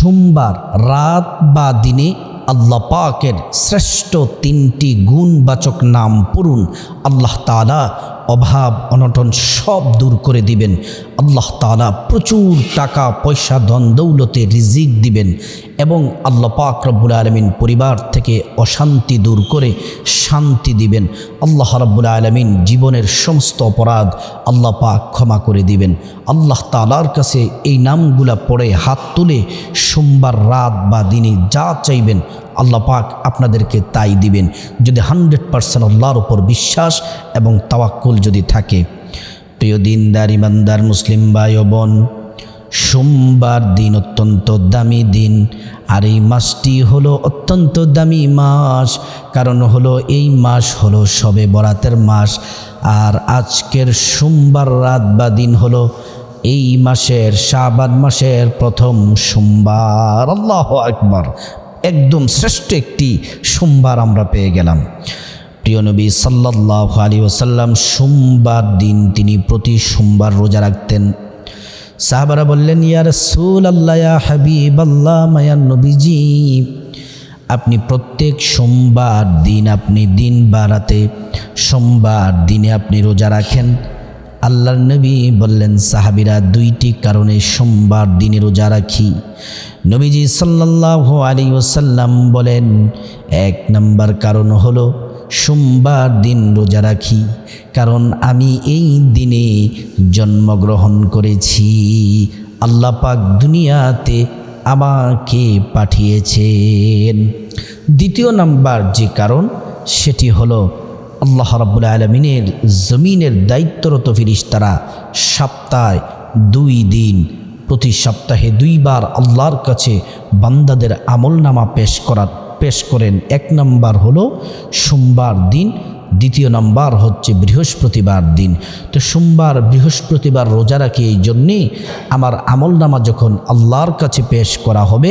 সোমবার রাত বা দিনে আল্লাহ পাকের শ্রেষ্ঠ তিনটি গুণবাচক নাম পড়ুন আল্লাহ তালা অভাব, অনটন সব দূর করে দিবেন। আল্লাহ তালা প্রচুর টাকা, পয়সা, ধন, দৌলতে রিজিক দিবেন এবং আল্লাহ পাক রব্বুল আলমিন পরিবার থেকে অশান্তি দূর করে শান্তি দিবেন। আল্লাহ রব্বুল আলমিন জীবনের সমস্ত অপরাধ আল্লাহ পাক ক্ষমা করে দিবেন। আল্লাহ তালার কাছে এই নামগুলা পড়ে, হাত তুলে সোমবার রাত বা দিনে যা চাইবেন আল্লাহ পাক আপনাদেরকে তাই দিবেন। যদি হান্ড্রেড পারসেন্ট আল্লাহর উপর বিশ্বাস এবং তাওয়াক্কুল যদি থাকে। প্রিয় দিনদার, ইমানদার, মুসলিম ভাই বোন, সোমবার দিন অত্যন্ত দামি দিন। আর এই মাসটি হলো অত্যন্ত দামি মাস। কারণ হলো এই মাস হলো সবে বরাতের মাস। আর আজকের সোমবার রাত বা দিন হলো এই মাসের শাবাদ মাসের প্রথম সোমবার। আল্লাহ আকবার। একদম শ্রেষ্ঠ একটি সোমবার আমরা পেয়ে গেলাম। প্রিয় নবী সাল্লাহ আলী ওসাল্লাম সোমবার দিন তিনি প্রতি সোমবার রোজা রাখতেন। সাহাবারা বললেন ইয়ার রসুল আল্লাহ হাবিব আল্লাহ মায়ার নবীজি, আপনি প্রত্যেক সোমবার দিন আপনি দিন বাড়াতে সোমবার দিনে আপনি রোজা রাখেন। আল্লাহর নবী বললেন, সাহাবিরা দুইটি কারণে সোমবার দিনে রোজা রাখি। নবীজি সাল্লাহ আলী ওসাল্লাম বলেন, এক নম্বর কারণ হলো সোমবার দিন রোজা রাখি, কারণ আমি এই দিনে জন্মগ্রহণ করেছি। আল্লাহ পাক দুনিয়াতে আমাকে পাঠিয়েছেন। দ্বিতীয় নাম্বার যে কারণ, সেটি হলো আল্লাহ রাবুল আলমিনের জমিনের দায়িত্বরত ফিরিস্তারা সপ্তাহে দুই দিন, প্রতি সপ্তাহে দুইবার আল্লাহর কাছে বান্দাদের আমলনামা পেশ করা, পেশ করেন। এক নম্বর হলো সোমবার দিন, দ্বিতীয় নম্বর হচ্ছে বৃহস্পতিবার দিন। তো সোমবার, বৃহস্পতিবার রোজা রাখি এই জন্যে আমার আমলনামা যখন আল্লাহর কাছে পেশ করা হবে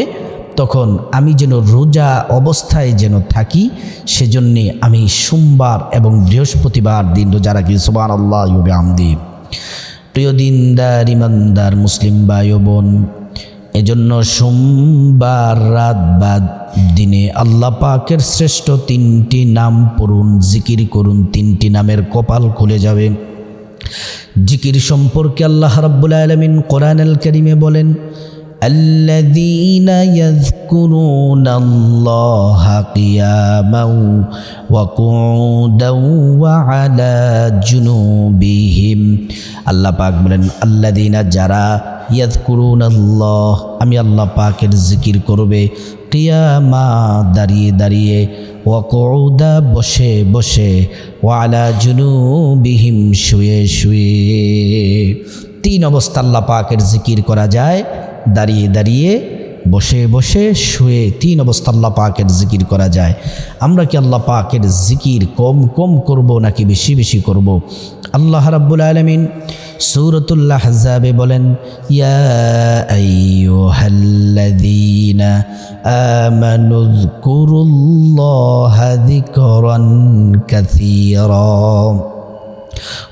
তখন আমি যেন রোজা অবস্থায় যেন থাকি, সেজন্যে আমি সোমবার এবং বৃহস্পতিবার দিন রোজা রাখি। সোবার আল্লাহ আমদি প্রিয় দিনদার, ইমানদার, মুসলিম ভাই বোন, এজন্য সোমবার রাত বা দিনে আল্লাহ পাকের শ্রেষ্ঠ তিনটি নাম পড়ুন, জিকির করুন, তিনটি নামের কপাল খুলে যাবে। জিকির সম্পর্কে আল্লাহ রাব্বুল আলমিন কোরআন আল করিমে বলেন الذين يذكرون الله قياما وقعودا وعلى جنوبهم আল্লাহ পাক বলেন আল্লাদিনা যারা ইয়াদকুরুন আল্লাহ আমি আল্লাহ পাকের জিকির করবে কিয়ামা দাঁড়িয়ে দাঁড়িয়ে ওয়াকৌদা বসে বসে ওয়ালা জুনুবিহিম শুয়ে শুয়ে তিন অবস্থা আল্লাহ পাকের জিকির করা যায় দাঁড়িয়ে দাঁড়িয়ে বসে বসে শুয়ে তিন অবস্থা আল্লাহ পাকের জিকির করা যায়। আমরা কি আল্লাহ পাকের জিকির কম কম করব নাকি বেশি বেশি করব? আল্লাহ রাব্বুল আলমিন সূরাতুল্লাহ হাজাবে বলেন, ইয়া আইয়ুহাল্লাযীনা আমানু যকুরুল্লাহা যিকরান কাসীরা।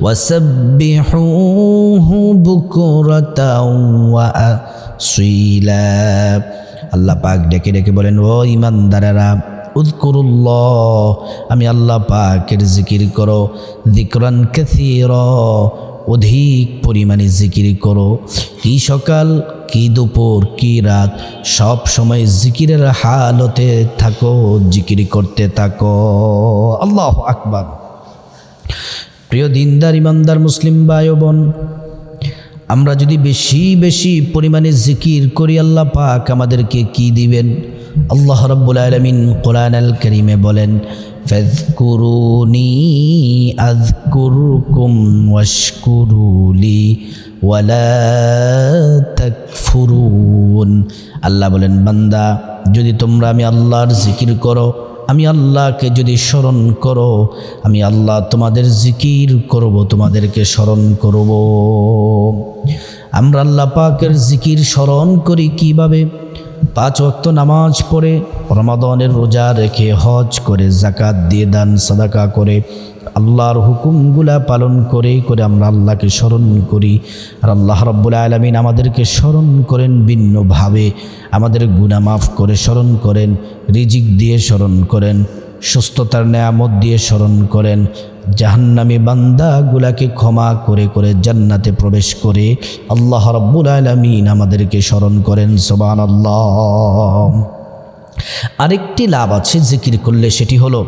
وسبحوه بكرة وأصيلا আল্লাহ পাক ডেকে ডেকে বলেন ও ইমানদারেরা উদ্কুরুল্লাহ আমি আল্লাহ পাকের জিকির করো দিকরান কাসীর অধিক পরিমাণে জিকির করো কি সকাল কি দুপুর কি রাত সব সময় জিকিরের হালতে থাকো জিকির করতে থাকো আল্লাহ আকবার প্রিয় দিনদার, ইমানদার মুসলিম ভাই বোন, আমরা যদি বেশি বেশি পরিমাণে জিকির করি আল্লাহ পাক আমাদেরকে কি দিবেন? আল্লাহ রব্বুল আলমিন কোরআন আল করিমে বলেন ফেজকুরুনি আজকুরুকুম ওয়াশকুরুলি ওয়ালা আল্লাহ বলেন, বান্দা, যদি তোমরা আমি আল্লাহর জিকির করো আমি আল্লাহকে যদি স্মরণ করো, আমি আল্লাহ তোমাদের জিকির করব, তোমাদেরকে স্মরণ করব। আমরা আল্লাহ পাকের জিকির স্মরণ করি কীভাবে? পাঁচ ওয়াক্ত নামাজ পড়ে রমাদনের রোজা রেখে হজ করে জাকাত দিয়ে দান, সাদাকা করে আল্লাহর হুকুমগুলা পালন করে করে আমরা আল্লাহকে স্মরণ করি। আর আল্লাহ রব্বুল আলমিন আমাদেরকে স্মরণ করেন ভিন্নভাবে। আমাদের গুণা মাফ করে স্মরণ করেন, রিজিক দিয়ে স্মরণ করেন, সুস্থতার নেয়ামত দিয়ে স্মরণ করেন জাহান্নামী বান্দাগুলাকে ক্ষমা করে করে জান্নাতে প্রবেশ করে আল্লাহ রব্বুল আলমিন আমাদেরকে স্মরণ করেন সোবান আল্লাহ আরেকটি লাভ আছে জিকির করলে, সেটি হলো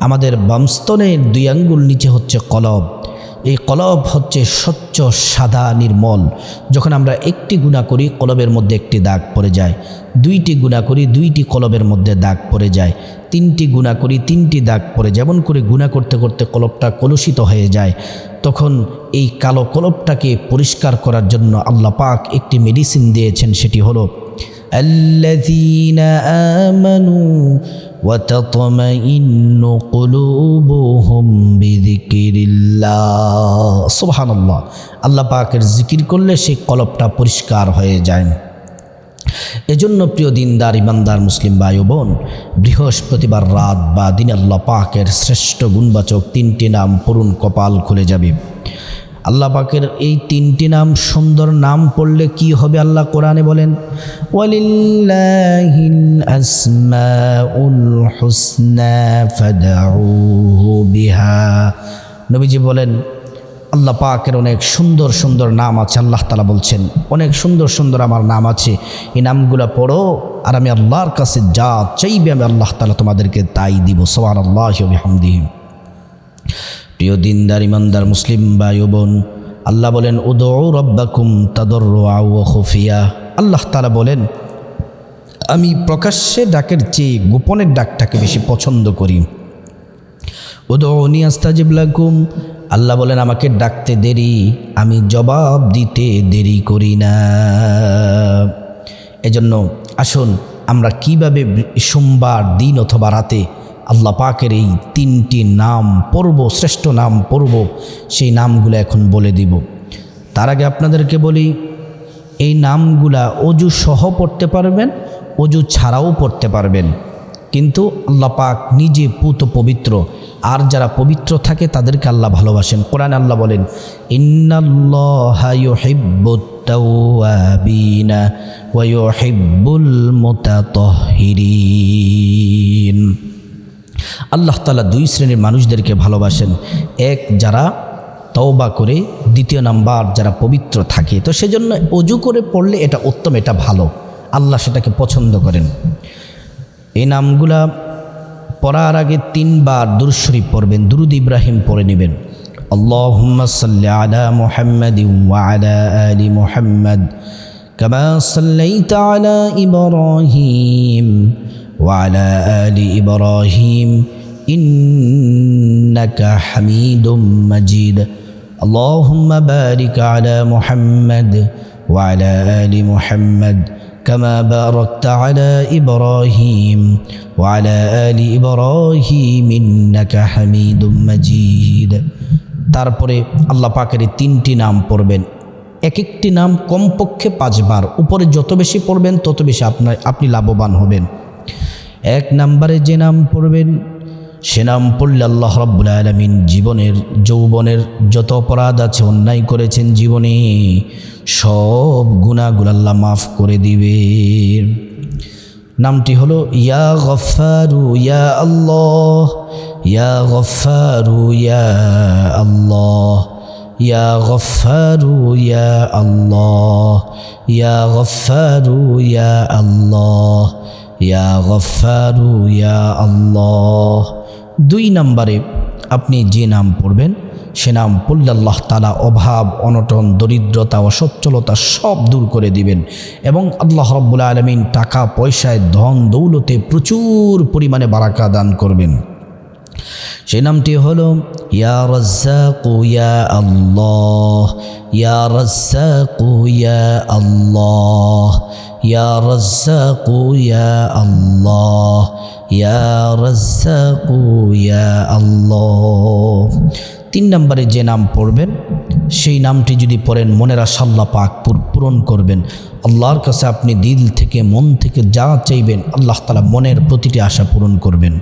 আমাদের বামস্তনের দুই আঙ্গুল নিচে হচ্ছে কলব। এই কলব হচ্ছে স্বচ্ছ, সাদা, নির্মল। যখন আমরা একটি গুণা করি, কলবের মধ্যে একটি দাগ পড়ে যায়। দুইটি গুণা করি, দুইটি কলবের মধ্যে দাগ পড়ে যায়। তিনটি গুণা করি, তিনটি দাগ পড়ে যেমন করে গুণা করতে করতে কলবটা কলুষিত হয়ে যায়, তখন এই কালো কলবটাকে পরিষ্কার করার জন্য আল্লাহ পাক একটি মেডিসিন দিয়েছেন, সেটি হলো আল্লাহ وتطمئن قلوبهم بذكر الله سبحان الله আল্লাহ পাকের জিকির করলে সেই কলবটা পরিষ্কার হয়ে যায় এজন্য প্রিয় দিনদার ইমানদার মুসলিম ভাই ও বোন বৃহস্পতিবার রাত বা দিন আল্লাহ পাকের শ্রেষ্ঠ গুণবাচক তিনটি নাম পূরণ কপাল খুলে যাবে আল্লাহ পাকের এই তিনটি নাম, সুন্দর নাম পড়লে কি হবে আল্লাহ কোরআনে বলেন? নবীজি বলেন, আল্লাহ পাকের অনেক সুন্দর সুন্দর নাম আছে, আল্লাহ তালা বলছেন, অনেক সুন্দর সুন্দর আমার নাম আছে, এই নামগুলো পড়ো, আর আমি আল্লাহর কাছে যা চাইবে আমি আল্লাহ তালা তোমাদেরকে তাই দিব সোয়ান আল্লাহ হামদিহিম প্রিয় দিনদার, ইমানদার মুসলিম ভাই বোন, আল্লাহ বলেন উদৌ রব্বাকুম তাদর আউ খফিয়া। আল্লাহ তালা বলেন, আমি প্রকাশ্যে ডাকের চেয়ে গোপনের ডাকটাকে বেশি পছন্দ করি। উদৌনি আস্তাজিব আল্লাহ বলেন, আমাকে ডাকতে দেরি, আমি জবাব দিতে দেরি করি না। এজন্য আসুন, আমরা কীভাবে সোমবার দিন অথবা রাতে আল্লাহ পাকের এই তিনটি নাম পড়ব শ্রেষ্ঠ নাম পড়ব সেই নামগুলো এখন বলে দিব। তার আগে আপনাদেরকে বলি, এই নামগুলা অজু সহ পড়তে পারবেন, অজু ছাড়াও পড়তে পারবেন। কিন্তু আল্লাহ পাক নিজে পুত পবিত্র, আর যারা পবিত্র থাকে তাদেরকে আল্লাহ ভালোবাসেন। কোরআন আল্লাহ বলেন মুতাতহিরিন। আল্লাহ তালা দুই শ্রেণির মানুষদেরকে ভালোবাসেন। এক, যারা তওবা করে, দ্বিতীয় নাম্বার, যারা পবিত্র থাকে। তো সেজন্য অজু করে পড়লে এটা উত্তম, এটা ভালো। আল্লাহ সেটাকে পছন্দ করেন। এই নামগুলা পড়ার আগে তিনবার দুরশরীফ পড়বেন, দুরুদ ইব্রাহিম পড়ে নেবেন। আল্লাহ সাল্লি আলা মুহাম্মাদ ওয়া মোহাম্মদ, কামা সাল্লাইতা আলা ইব্রাহিম। وعلى آل إبراهيم إنك حميد مجيد اللهم بارك على محمد وعلى آل محمد كما باركت على إبراهيم وعلى آل إبراهيم إنك حميد مجيد তারপরে আল্লাহ পাকের এই তিনটি নাম পড়বেন এক একটি নাম কমপক্ষে পাঁচবার উপরে যত বেশি পড়বেন তত বেশি আপনার আপনি লাভবান হবেন এক নাম্বারে যে নাম পড়বেন, সে নাম পড়লে আল্লাহ রব্বুল আলমিন জীবনের, যৌবনের যত অপরাধ আছে, অন্যায় করেছেন জীবনে, সব গুণাগুলো আল্লাহ মাফ করে দিবে নামটি হলো, ইয়া গফারু ইয়া আল্লাহ, ইয়া গফারু ইয়া আল্লাহ। ইয়া গফারু ইয়া আল্লাহ ইয়া গফারু দুই নম্বরে আপনি যে নাম পড়বেন, সে নাম পড়লে আল্লাহ তালা অভাব, অনটন, দরিদ্রতা অসচ্ছলতা সব দূর করে দিবেন এবং আল্লাহ রব্বুল আলমিন টাকা, পয়সায় ধন, দৌলতে প্রচুর পরিমাণে বারাকা দান করবেন। সেই নামটি হলো, ইয়া আল্লাহ ইয়া আল্লাহ ইয়া আল্লাহ ইয়া আল্লাহ। তিন নম্বরে যে নাম পড়বেন, সেই নামটি যদি পড়েন, মনের আশাল্লাহ পাক পূরণ করবেন। আল্লাহর কাছে আপনি দিল থেকে, মন থেকে যা চাইবেন, আল্লাহ তালা মনের প্রতিটি আশা পূরণ করবেন।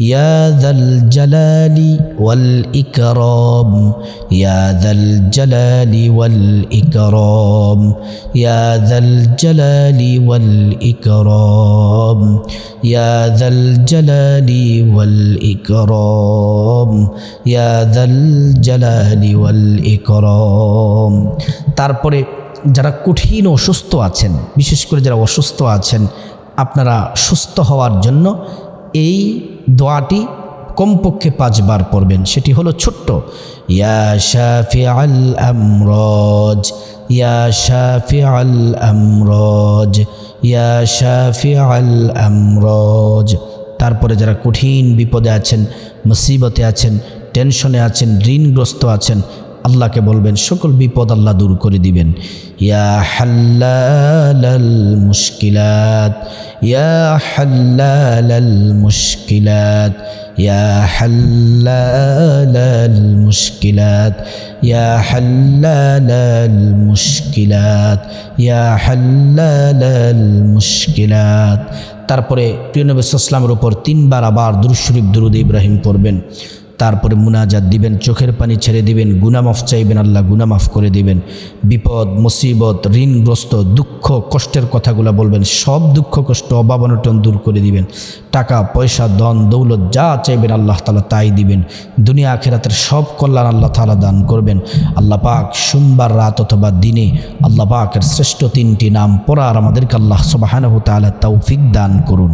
يا ذا الجلال والإكرام يا ذا الجلال والإكرام يا ذا الجلال والإكرام يا ذا الجلال والإكرام يا ذا الجلال والإكرام তারপরে যারা কঠিন অসুস্থ আছেন বিশেষ করে যারা অসুস্থ আছেন আপনারা সুস্থ হওয়ার জন্য এই দোয়াটি কমপক্ষে পাঁচবার পড়বেন। সেটি হলো ছোট্ট, ইয়া শাফি আল আমরজ, ইয়া শাফি আল আমরজ, ইয়া শাফি আল আমরজ। তারপরে যারা কঠিন বিপদে আছেন, মুসিবতে আছেন, টেনশনে আছেন, ঋণগ্রস্ত আছেন আল্লাহকে বলবেন, সকল বিপদ আল্লাহ দূর করে দিবেন। ইয়া হাল্লাল মুশকিলাত, ইয়া হাল্লাল মুশকিলাত, ইয়া হাল্লাল মুশকিলাত, ইয়া হাল্লাল মুশকিলাত, ইয়া হাল্লাল মুশকিলাত। তারপরে প্রিয় নবী ইসলামের উপর তিনবার আবার দুরুশরীফ দুরুদ ইব্রাহিম পড়বেন। তারপরে মুনাজাত দিবেন, চোখের পানি ছেড়ে দিবেন গুনামাফ চাইবেন, আল্লাহ গুনামাফ করে দিবেন। বিপদ, মুসিবত, ঋণগ্রস্ত, দুঃখ, কষ্টের কথাগুলো বলবেন, সব দুঃখ, কষ্ট, অভাব, অনটন দূর করে দিবেন। টাকা, পয়সা দন দৌলত, যা চাইবেন আল্লাহ তালা তাই দিবেন। দুনিয়া, আখেরাতের সব কল্যাণ আল্লাহ তালা দান করবেন। আল্লাহ পাক সোমবার রাত অথবা দিনে আল্লাহ পাকের শ্রেষ্ঠ তিনটি নাম পড়ার আমাদেরকে আল্লাহ সবাহানহ তালা তৌফিক দান করুন।